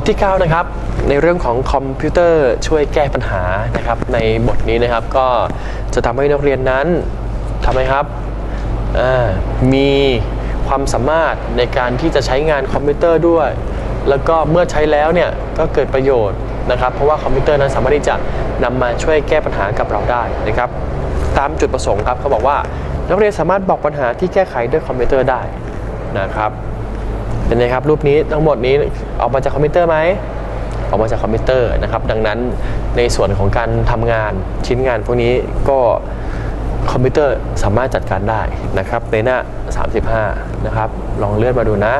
ทที่ 9 นะครับ ในเรื่องของคอมพิวเตอร์ช่วยแก้ปัญหานะครับ ในบทนี้นะครับก็จะทำให้นักเรียนนั้นทำไมครับมีความสามารถในการที่จะใช้งานคอมพิวเตอร์ด้วย แล้วก็เมื่อใช้แล้วเนี่ยก็เกิดประโยชน์นะครับ เพราะว่าคอมพิวเตอร์นั้นสามารถที่จะนำมาช่วยแก้ปัญหากับเราได้นะครับ ตามจุดประสงค์ครับเขาบอกว่านักเรียนสามารถบอกปัญหาที่แก้ไขด้วยคอมพิวเตอร์ได้นะครับ เป็นไงครับรูปนี้ทั้งหมดนี้ออกมาจากคอมพิวเตอร์ไหมออกมาจากคอมพิวเตอร์นะครับดังนั้นในส่วนของการทำงานชิ้นงานพวกนี้ก็คอมพิวเตอร์สามารถจัดการได้นะครับในหน้า 35 นะครับ ลองเลื่อนมาดูนะ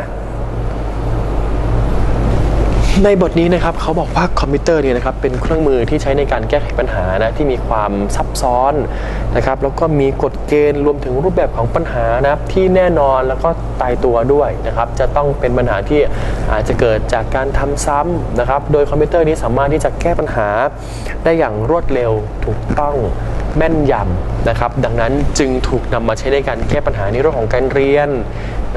ในบทนี้นะครับเขาบอกว่าคอมพิวเตอร์เนี่ยนะครับเป็นเครื่องมือที่ใช้ในการแก้ไขปัญหานะที่มีความซับซ้อนนะครับแล้วก็มีกฎเกณฑ์รวมถึงรูปแบบของปัญหานะครับที่แน่นอนแล้วก็ตายตัวด้วยนะครับจะต้องเป็นปัญหาที่อาจจะเกิดจากการทำซ้ำนะครับโดยคอมพิวเตอร์นี้สามารถที่จะแก้ปัญหาได้อย่างรวดเร็วถูกต้องแม่นยำนะครับดังนั้นจึงถูกนำมาใช้ในการแก้ปัญหาในเรื่องของการเรียน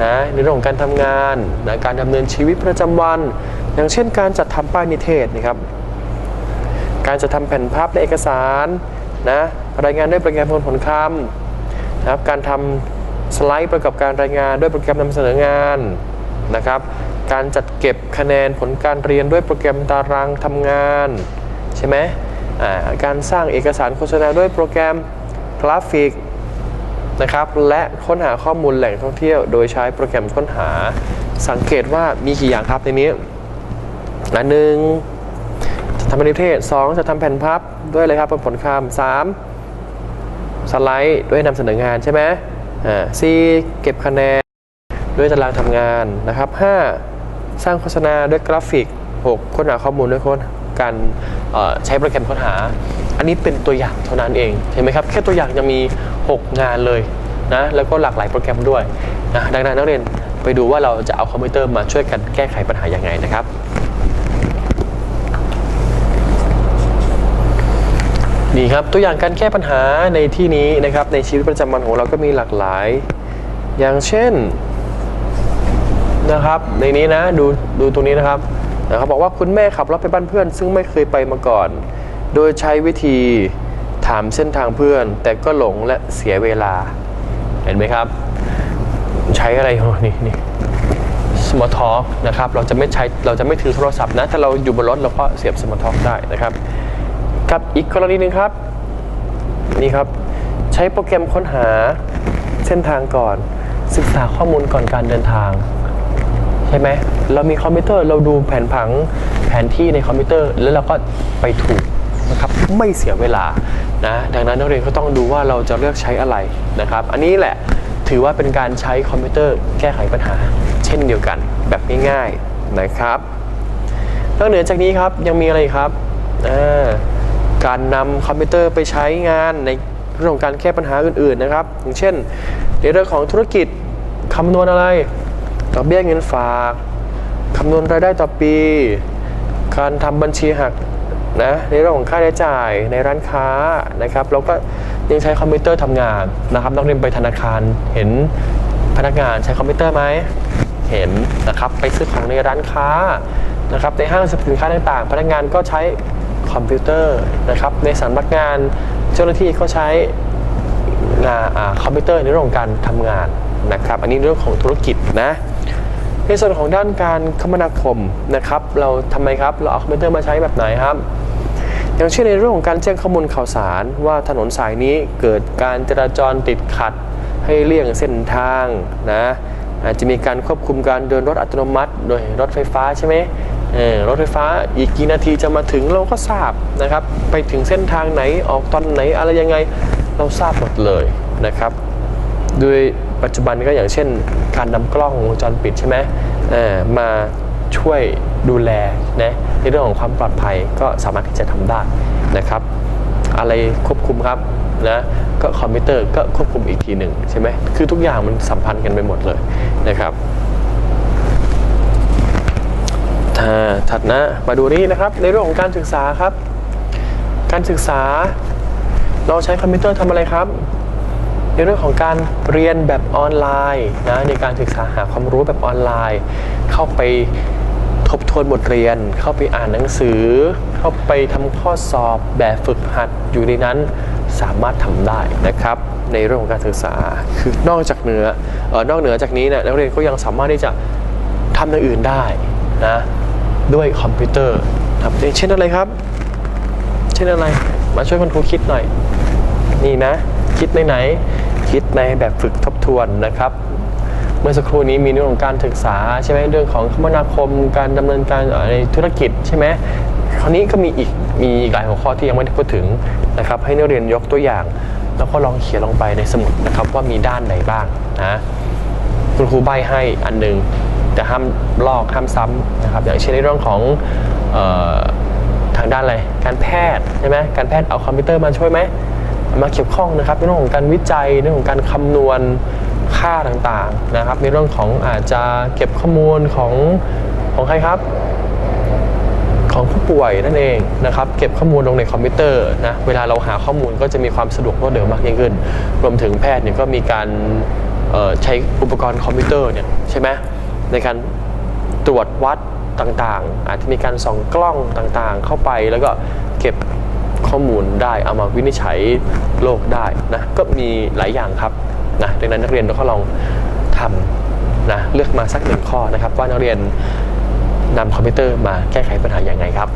นะในเรื่องของการทำงานนะการดำเนินชีวิตประจำวัน อย่างเช่นการจัดทำป้ายนิเทศนะครับ การจะทำแผ่นภาพและเอกสารนะรายงานด้วยโปรแกรมผลผลคำนะครับการทำสไลด์ประกอบการรายงานด้วยโปรแกรมนำเสนองานนะครับ การจัดเก็บคะแนนผลการเรียนด้วยโปรแกรมตารางทำงานใช่ไหมการสร้างเอกสารโฆษณาด้วยโปรแกรมกราฟิกนะครับและค้นหาข้อมูลแหล่งท่องเที่ยว โดยใช้โปรแกรมค้นหาสังเกตว่ามีกี่อย่างครับในนี้ อันหนึ่งจะทำเป็นนิเทศสองจะทำแผ่นพับด้วยอะไรครับเป็นผลคำสามสไลด์ด้วยนำเสนองานใช่ไหมอ่าสี่เก็บคะแนนด้วยตารางทำงานนะครับห้าสร้างโฆษณาด้วยกราฟิกหกค้นหาข้อมูลด้วยค้นการใช้โปรแกรมค้นหา อันนี้เป็นตัวอย่างเท่านั้นเองเห็นไหมครับแค่ตัวอย่างยังมี 6 งานเลยนะแล้วก็หลากหลายโปรแกรมด้วยนะดังนั้นนักเรียนไปดูว่าเราจะเอาคอมพิวเตอร์มาช่วยกันแก้ไขปัญหายังไงนะครับ นี่ครับ ตัวอย่างการแก้ปัญหาในที่นี้นะครับ ในชีวิตประจำวันของเราก็มีหลากหลาย อย่างเช่นนะครับ ในนี้นะดูดูตรงนี้นะครับนะครับบอกว่าคุณแม่ขับรถไปบ้านเพื่อน ซึ่งไม่เคยไปมาก่อน โดยใช้วิธีถามเส้นทางเพื่อน แต่ก็หลงและเสียเวลา เห็นไหมครับ ใช้อะไรอ๋อนี่นี่ small talk นะครับ เราจะไม่ใช้เราจะไม่ถือโทรศัพท์นะ ถ้าเราอยู่บนรถเราก็เสียบ small talk ได้นะครับ กับอีกกรณีหนึ่งครับ นี่ครับ ใช้โปรแกรมค้นหาเส้นทางก่อน ศึกษาข้อมูลก่อนการเดินทาง ใช่ไหมเรามีคอมพิวเตอร์เราดูแผนผังแผนที่ในคอมพิวเตอร์ แล้วเราก็ไปถูกนะครับไม่เสียเวลานะดังนั้นนักเรียนก็ต้องดูว่าเราจะเลือกใช้อะไรนะครับ อันนี้แหละถือว่าเป็นการใช้คอมพิวเตอร์แก้ไขปัญหา เช่นเดียวกันแบบง่ายๆนะครับนอกเหนือจากนี้ครับยังมีอะไรครับอ่า การนำคอมพิวเตอร์ไปใช้งานในเรื่องของการแก้ปัญหาอื่นๆนะครับ อย่างเช่น ในเรื่องของธุรกิจคำนวณอะไรดอกเบี้ยเงินฝากคำนวณรายได้ต่อปี การทำบัญชีหักนะในเรื่องของค่าใช้จ่ายในร้านค้านะครับแล้วก็ยังใช้คอมพิวเตอร์ทำงานนะครับนักเรียนไปธนาคารเห็นพนักงานใช้คอมพิวเตอร์ไหมเห็นนะครับไปซื้อของในร้านค้านะครับในห้างสรรพสินค้าต่างๆ พนักงานก็ใช้ คอมพิวเตอร์นะครับในสำนักงานเจ้าหน้าที่ก็ใช้งานอ่าคอมพิวเตอร์ในเรื่องของการทำงานนะครับ อันนี้เรื่องของธุรกิจนะในส่วนของด้านการคมนาคมนะครับ เราทำไมครับ เราเอาคอมพิวเตอร์มาใช้แบบไหนครับ อย่างเช่นในเรื่องของการแจ้งข้อมูลข่าวสารว่าถนนสายนี้เกิดการจราจรติดขัด ให้เลี่ยงเส้นทางนะอาจจะมีการควบคุมการเดินรถอัตโนมัติ โดยรถไฟฟ้าใช่ไหม รถไฟฟ้าอีกกี่นาทีจะมาถึงเราก็ทราบนะครับ ไปถึงเส้นทางไหนออกตอนไหนอะไรยังไงเราทราบหมดเลยนะครับโดยปัจจุบันก็อย่างเช่น การนำกล้องวงจรปิดใช่ไหมมาช่วยดูแลนะในเรื่องของความปลอดภัยก็สามารถที่จะทำได้นะครับ อะไรควบคุมครับนะก็คอมพิวเตอร์ก็ควบคุมอีกทีหนึ่งใช่ไหมคือทุกอย่างมันสัมพันธ์กันไปหมดเลยนะครับ ถ้าถัดนะมาดูนี่นะครับ ในเรื่องของการศึกษาครับ การศึกษา เราใช้คอมพิวเตอร์ทำอะไรครับ ในเรื่องของการเรียนแบบออนไลน์นะในการศึกษาหาความรู้แบบออนไลน์ เข้าไปทบทวนบทเรียน เข้าไปอ่านหนังสือ เข้าไปทำข้อสอบแบบฝึกหัดอยู่ในนั้นสามารถทำได้นะครับในเรื่องของการศึกษา คือนอกจากเหนือเออนอกเหนือจากนี้เนี่ยนักเรียนก็ยังสามารถที่จะทำอย่างอื่นได้นะ ด้วยคอมพิวเตอร์ครับเช่นอะไรครับ เช่นอะไร มาช่วยคุณครูคิดหน่อย นี่นะ คิดในไหน คิดในแบบฝึกทบทวนนะครับ เมื่อสักครู่นี้มีเรื่องของการศึกษาใช่ไหมเรื่องของคมนาคม การดำเนินการในธุรกิจใช่ไหมคราวนี้ก็มีอีกมีอีกหลายหัวข้อที่ยังไม่ได้พูดถึงนะครับ ให้นักเรียนยกตัวอย่าง แล้วก็ลองเขียนลงไปในสมุดนะครับว่ามีด้านไหนบ้างนะคุณครูใบให้อันหนึ่ง แต่ห้ามลอกห้ามซ้ำนะครับอย่างเช่นในเรื่องของออทางด้านอะไรการแพทย์ใช่ไหมการแพทย์เอาคอมพิวเตอร์มาช่วยไหมมาเกี่ยวข้องนะครับในเรื่องของการวิจัยเรื่องของการคำนวณค่าต่างๆนะครับ ในเรื่องของอาจจะเก็บข้อมูลของของใครครับ ของผู้ป่วยนั่นเองนะครับ เก็บข้อมูลลงในคอมพิวเตอร์นะเวลาเราหาข้อมูลก็จะมีความสะดวกรวดเร็วมากยิ่งขึ้น รวมถึงแพทย์เนี่ยก็มีการใช้อุปกรณ์คอมพิวเตอร์เนี่ยใช่ไหม ในการตรวจวัดต่างๆ อาจจะมีการส่องกล้องต่างๆ เข้าไปแล้วก็เก็บข้อมูลได้เอามาวินิจฉัยโรคได้นะก็มีหลายอย่างครับนะดังนั้นนักเรียนเราก็ลองทำนะเลือกมาสักหนึ่งข้อนะครับ ว่านักเรียนนำคอมพิวเตอร์มาแก้ไขปัญหาอย่างไงครับ